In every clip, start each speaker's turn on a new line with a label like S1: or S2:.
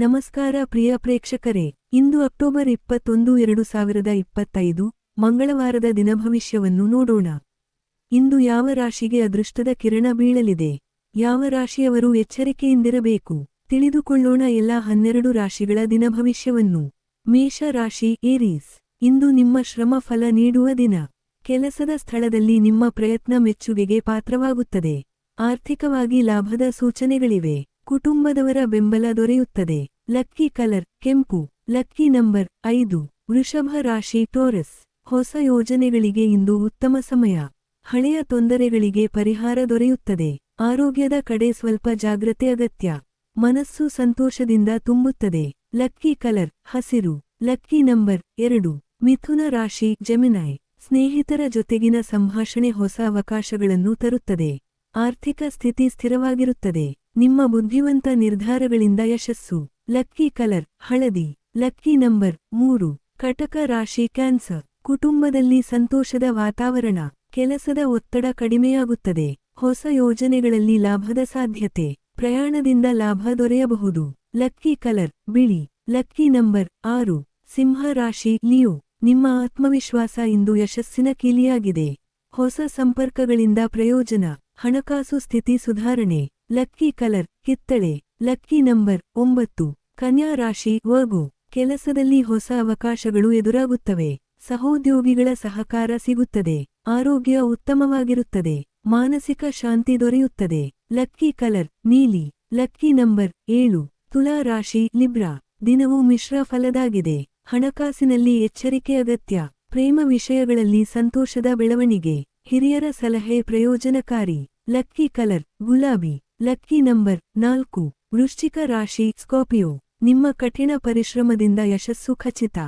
S1: ನಮಸ್ಕಾರ ಪ್ರಿಯ ಪ್ರೇಕ್ಷಕರೇ, ಇಂದು ಅಕ್ಟೋಬರ್ ಇಪ್ಪತ್ತೊಂದು, ಎರಡು ಸಾವಿರದ ಇಪ್ಪತ್ತೈದು, ಮಂಗಳವಾರದ ದಿನಭವಿಷ್ಯವನ್ನು ನೋಡೋಣ. ಇಂದು ಯಾವ ರಾಶಿಗೆ ಅದೃಷ್ಟದ ಕಿರಣ ಬೀಳಲಿದೆ? ಯಾವ ರಾಶಿಯವರು ಎಚ್ಚರಿಕೆಯಿಂದಿರಬೇಕು? ತಿಳಿದುಕೊಳ್ಳೋಣ ಎಲ್ಲಾ ಹನ್ನೆರಡು ರಾಶಿಗಳ ದಿನಭವಿಷ್ಯವನ್ನು ಮೇಷ ರಾಶಿ, ಏರೀಸ್, ಇಂದು ನಿಮ್ಮ ಶ್ರಮ ಫಲ ನೀಡುವ ದಿನ. ಕೆಲಸದ ಸ್ಥಳದಲ್ಲಿ ನಿಮ್ಮ ಪ್ರಯತ್ನ ಮೆಚ್ಚುಗೆಗೆ ಪಾತ್ರವಾಗುತ್ತದೆ. ಆರ್ಥಿಕವಾಗಿ ಲಾಭದ ಸೂಚನೆಗಳಿವೆ. ಕುಟುಂಬದವರ ಬೆಂಬಲ ದೊರೆಯುತ್ತದೆ. ಲಕ್ಕಿ ಕಲರ್, ಕೆಂಪು. ಲಕ್ಕಿ ನಂಬರ್ ಐದು. ವೃಷಭ ರಾಶಿ ಟೋರಸ್ ಹೊಸ ಯೋಜನೆಗಳಿಗೆ ಇಂದು ಉತ್ತಮ ಸಮಯ. ಹಳೆಯ ತೊಂದರೆಗಳಿಗೆ ಪರಿಹಾರ ದೊರೆಯುತ್ತದೆ. ಆರೋಗ್ಯದ ಕಡೆ ಸ್ವಲ್ಪ ಜಾಗ್ರತೆ ಅಗತ್ಯ. ಮನಸ್ಸು ಸಂತೋಷದಿಂದ ತುಂಬುತ್ತದೆ. ಲಕ್ಕಿ ಕಲರ್, ಹಸಿರು. ಲಕ್ಕಿ ನಂಬರ್ ಎರಡು. ಮಿಥುನ ರಾಶಿ ಜೆಮಿನಾಯ್ ಸ್ನೇಹಿತರ ಜೊತೆಗಿನ ಸಂಭಾಷಣೆ ಹೊಸ ಅವಕಾಶಗಳನ್ನು ತರುತ್ತದೆ. ಆರ್ಥಿಕ ಸ್ಥಿತಿ ಸ್ಥಿರವಾಗಿರುತ್ತದೆ. ನಿಮ್ಮ ಬುದ್ಧಿವಂತ ನಿರ್ಧಾರಗಳಿಂದ ಯಶಸ್ಸು. ಲಕ್ಕಿ ಕಲರ್, ಹಳದಿ. ಲಕ್ಕಿ ನಂಬರ್ ಮೂರು. ಕಟಕ ರಾಶಿ ಕ್ಯಾನ್ಸರ್. ಕುಟುಂಬದಲ್ಲಿ ಸಂತೋಷದ ವಾತಾವರಣ. ಕೆಲಸದ ಒತ್ತಡ ಕಡಿಮೆಯಾಗುತ್ತದೆ. ಹೊಸ ಯೋಜನೆಗಳಲ್ಲಿ ಲಾಭದ ಸಾಧ್ಯತೆ. ಪ್ರಯಾಣದಿಂದ ಲಾಭ ದೊರೆಯಬಹುದು. ಲಕ್ಕಿ ಕಲರ್, ಬಿಳಿ. ಲಕ್ಕಿ ನಂಬರ್ ಆರು. ಸಿಂಹ ರಾಶಿ, ಲಿಯೋ. ನಿಮ್ಮ ಆತ್ಮವಿಶ್ವಾಸ ಇಂದು ಯಶಸ್ಸಿನ ಕೀಲಿಯಾಗಿದೆ. ಹೊಸ ಸಂಪರ್ಕಗಳಿಂದ ಪ್ರಯೋಜನ. ಹಣಕಾಸು ಸ್ಥಿತಿ ಸುಧಾರಣೆ, ಲಕ್ಕಿ ಕಲರ್, ಕಿತ್ತಳೆ, ಲಕ್ಕಿ ನಂಬರ್ ಒಂಬತ್ತು, ಕನ್ಯಾ ರಾಶಿ, ವರ್ಗು, ಕೆಲಸದಲ್ಲಿ ಹೊಸ ಅವಕಾಶಗಳು ಎದುರಾಗುತ್ತವೆ, ಸಹೋದ್ಯೋಗಿಗಳ ಸಹಕಾರ ಸಿಗುತ್ತದೆ, ಆರೋಗ್ಯ ಉತ್ತಮವಾಗಿರುತ್ತದೆ, ಮಾನಸಿಕ ಶಾಂತಿ ದೊರೆಯುತ್ತದೆ, ಲಕ್ಕಿ ಕಲರ್, ನೀಲಿ, ಲಕ್ಕಿ ನಂಬರ್ ಏಳು, ತುಲಾ ರಾಶಿ, ಲಿಬ್ರಾ, ದಿನವು ಮಿಶ್ರ ಫಲದಾಗಿದೆ, ಹಣಕಾಸಿನಲ್ಲಿ ಎಚ್ಚರಿಕೆ ಅಗತ್ಯ, ಪ್ರೇಮ ವಿಷಯಗಳಲ್ಲಿ ಸಂತೋಷದ ಬೆಳವಣಿಗೆ. ಹಿರಿಯರ ಸಲಹೆ ಪ್ರಯೋಜನಕಾರಿ. ಲಕ್ಕಿ ಕಲರ್, ಗುಲಾಬಿ. ಲಕ್ಕಿ ನಂಬರ್ ನಾಲ್ಕು. ವೃಶ್ಚಿಕ ರಾಶಿ, ಸ್ಕಾರ್ಪಿಯೋ. ನಿಮ್ಮ ಕಠಿಣ ಪರಿಶ್ರಮದಿಂದ ಯಶಸ್ಸು ಖಚಿತ.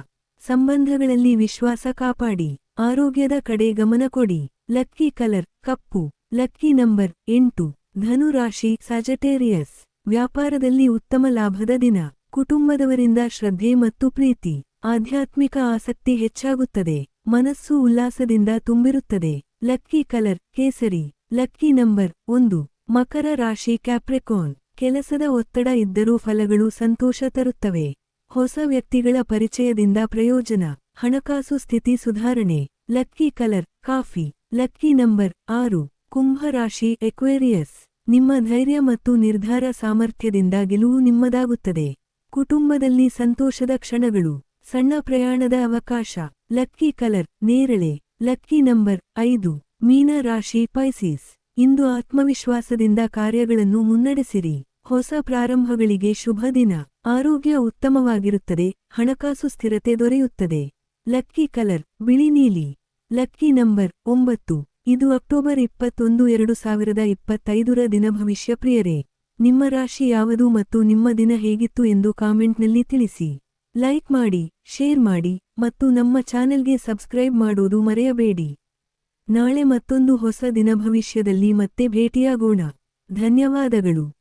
S1: ಸಂಬಂಧಗಳಲ್ಲಿ ವಿಶ್ವಾಸ ಕಾಪಾಡಿ. ಆರೋಗ್ಯದ ಕಡೆ ಗಮನ ಕೊಡಿ. ಲಕ್ಕಿ ಕಲರ್, ಕಪ್ಪು. ಲಕ್ಕಿ ನಂಬರ್ ಎಂಟು. ಧನು ರಾಶಿ ಸಜಟೇರಿಯಸ್ ವ್ಯಾಪಾರದಲ್ಲಿ ಉತ್ತಮ ಲಾಭದ ದಿನ. ಕುಟುಂಬದವರಿಂದ ಶ್ರದ್ಧೆ ಮತ್ತು ಪ್ರೀತಿ. ಆಧ್ಯಾತ್ಮಿಕ ಆಸಕ್ತಿ ಹೆಚ್ಚಾಗುತ್ತದೆ. ಮನಸ್ಸು ಉಲ್ಲಾಸದಿಂದ ತುಂಬಿರುತ್ತದೆ. ಲಕ್ಕಿ ಕಲರ್, ಕೇಸರಿ. ಲಕ್ಕಿ ನಂಬರ್ ಒಂದು. ಮಕರ ರಾಶಿ ಕ್ಯಾಪ್ರಿಕೋನ್. ಕೆಲಸದ ಒತ್ತಡ ಇದ್ದರೂ ಫಲಗಳು ಸಂತೋಷ ತರುತ್ತವೆ. ಹೊಸ ವ್ಯಕ್ತಿಗಳ ಪರಿಚಯದಿಂದ ಪ್ರಯೋಜನ. ಹಣಕಾಸು ಸ್ಥಿತಿ ಸುಧಾರಣೆ. Lucky colour, coffee. Lucky number ಆರು. ಕುಂಭ ರಾಶಿ ಎಕ್ವೇರಿಯಸ್. ನಿಮ್ಮ ಧೈರ್ಯ ಮತ್ತು ನಿರ್ಧಾರ ಸಾಮರ್ಥ್ಯದಿಂದ ಗೆಲುವು ನಿಮ್ಮದಾಗುತ್ತದೆ. ಕುಟುಂಬದಲ್ಲಿ ಸಂತೋಷದ ಕ್ಷಣಗಳು. ಸಣ್ಣ ಪ್ರಯಾಣದ ಅವಕಾಶ. ಲಕ್ಕಿ ಕಲರ್, ನೇರಳೆ. ಲಕ್ಕಿ ನಂಬರ್ ಐದು. ಮೀನ ರಾಶಿ ಪೈಸೀಸ್ ಇಂದು ಆತ್ಮವಿಶ್ವಾಸದಿಂದ ಕಾರ್ಯಗಳನ್ನು ಮುನ್ನಡೆಸಿರಿ. ಹೊಸ ಪ್ರಾರಂಭಗಳಿಗೆ ಶುಭ ದಿನ. ಆರೋಗ್ಯ ಉತ್ತಮವಾಗಿರುತ್ತದೆ. ಹಣಕಾಸು ಸ್ಥಿರತೆ ದೊರೆಯುತ್ತದೆ. ಲಕ್ಕಿ ಕಲರ್ ಬಿಳಿ ನೀಲಿ. ಲಕ್ಕಿ ನಂಬರ್ ಒಂಬತ್ತು. ಇದು ಅಕ್ಟೋಬರ್ ಇಪ್ಪತ್ತೊಂದು, ಎರಡು ಸಾವಿರದ ಇಪ್ಪತ್ತೈದರ ದಿನ ಭವಿಷ್ಯ ಪ್ರಿಯರೇ. ನಿಮ್ಮ ರಾಶಿ ಯಾವುದು ಮತ್ತು ನಿಮ್ಮ ದಿನ ಹೇಗಿತ್ತು ಎಂದು ಕಾಮೆಂಟ್ನಲ್ಲಿ ತಿಳಿಸಿ. ಲೈಕ್ ಮಾಡಿ, ಶೇರ್ ಮಾಡಿ ಮತ್ತು ನಮ್ಮ ಚಾನೆಲ್ಗೆ ಸಬ್ಸ್ಕ್ರೈಬ್ ಮಾಡೋದು ಮರೆಯಬೇಡಿ. ನಾಳೆ ಮತ್ತೊಂದು ಹೊಸ ದಿನ ಭವಿಷ್ಯದಲ್ಲಿ ಮತ್ತೆ ಭೇಟಿಯಾಗೋಣ. ಧನ್ಯವಾದಗಳು.